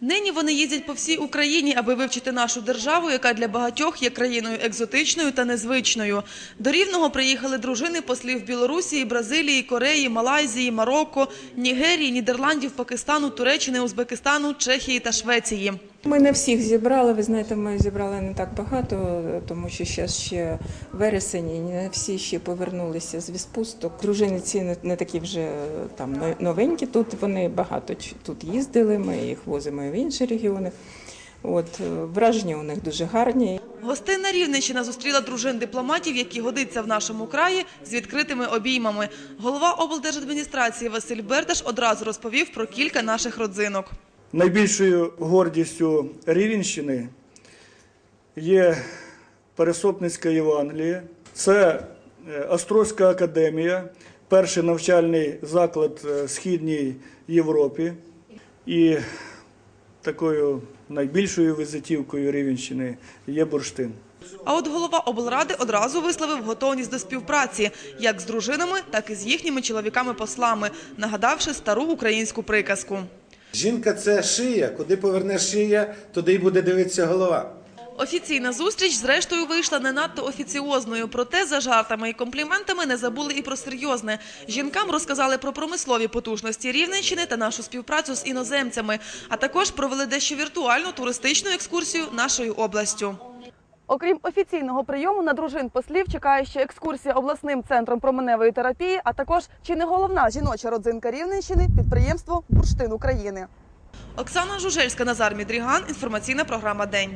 Нині вони їздять по всій Україні, аби вивчити нашу державу, яка для багатьох є країною екзотичною та незвичною. До Рівного приїхали дружини послів Білорусі, Бразилії, Кореї, Малайзії, Марокко, Нігерії, Нідерландів, Пакистану, Туреччини, Узбекистану, Чехії та Швеції. Ми не всіх зібрали. Ви знаєте, ми зібрали не так багато, тому що ще ще вересень, і не всі ще повернулися з відпусток. Дружини ці не, не такі вже е, там новенькі. Тут вони багато тут їздили. Ми їх возимо і в інші регіони. От е, враження у них дуже гарні. Гостинна Рівненщина зустріла дружин дипломатів, які годиться в нашому краї, з відкритими обіймами. Голова облдержадміністрації Василь Бердаш одразу розповів про кілька наших родзинок. Найбільшою гордістю Рівенщини є Пересопницька Євангелія, це е, Острозька академія, перший навчальний заклад е, Східній Європі. І такою найбільшою візитівкою Рівенщини є бурштин. А от голова облради одразу висловив готовність до співпраці як з дружинами, так і з їхніми чоловіками-послами, нагадавши стару українську приказку. Жінка це шия. Куди поверне шия, туди й буде дивитися голова. Офіційна зустріч, зрештою, вийшла не надто офіціозною. Проте за жартами і компліментами не забули і про серйозне. Жінкам розказали про промислові потужності Рівненщини та нашу співпрацю з іноземцями, а також провели дещо віртуальну туристичну екскурсію нашою областю. Окрім офіційного прийому на дружин послів чекає ще екскурсія обласним центром променевої терапії, а також чи не головна жіноча родзинка Рівненщини підприємство Бурштин України. Оксана Жужельська, Назар Мідріган. Інформаційна програма День.